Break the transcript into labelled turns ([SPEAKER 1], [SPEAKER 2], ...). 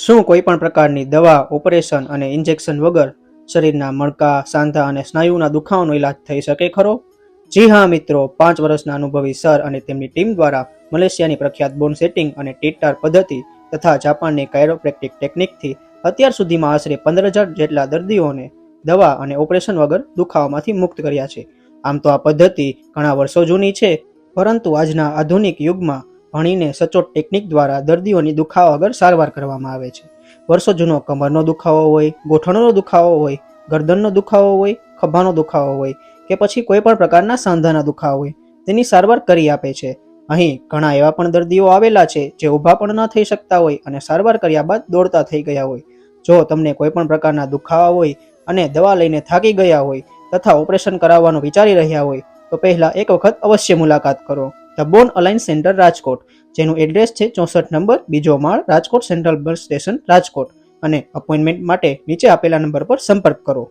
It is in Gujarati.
[SPEAKER 1] શું કોઈ પણ પ્રકારની દવા, ઓપરેશન અને ઇન્જેક્શન વગર શરીરના મણકા, સાંધા અને સ્નાયુના દુખાવાનો ઇલાજ થઈ શકે ખરો? જી હા મિત્રો, પાંચ વર્ષના અનુભવી સર અને તેમની ટીમ દ્વારા મલેશિયાની પ્રખ્યાત બોન સેટિંગ અને ટીટાર પદ્ધતિ તથા જાપાનની કાયરોપ્રેક્ટિક ટેકનિકથી અત્યાર સુધીમાં આશરે પંદર હજાર જેટલા દર્દીઓને દવા અને ઓપરેશન વગર દુખાવામાંથી મુક્ત કર્યા છે. આમ તો આ પદ્ધતિ ઘણા વર્ષો જૂની છે, પરંતુ આજના આધુનિક યુગમાં ભણીને સચોટ ટેકનિક દ્વારા દર્દીઓની દુખાવા વગર સારવાર કરવામાં આવે છે. વર્ષો જૂનો કમરનો દુખાવો હોય, ગોઠણનો દુખાવો હોય, ગરદનનો દુખાવો હોય, ખભાનો દુખાવો હોય કે પછી કોઈ પણ પ્રકારના સાંધાના દુખાવો હોય, તેની સારવાર કરી આપે છે. અહીં ઘણા એવા પણ દર્દીઓ આવેલા છે જે ઊભા પણ ન થઈ શકતા હોય અને સારવાર કર્યા બાદ દોડતા થઈ ગયા હોય. જો તમને કોઈ પણ પ્રકારના દુખાવા હોય અને દવા લઈને થાકી ગયા હોય તથા ઓપરેશન કરાવવાનું વિચારી રહ્યા હોય, તો પહેલા એક વખત અવશ્ય મુલાકાત કરો. બોન અલાઇન સેન્ટર રાજકોટ, જેનું એડ્રેસ છે ચોસઠ નંબર બીજો માળ Rajkot central bus station Rajkot. અને અપોઇન્ટમેન્ટ માટે નીચે આપેલા નંબર પર સંપર્ક કરો.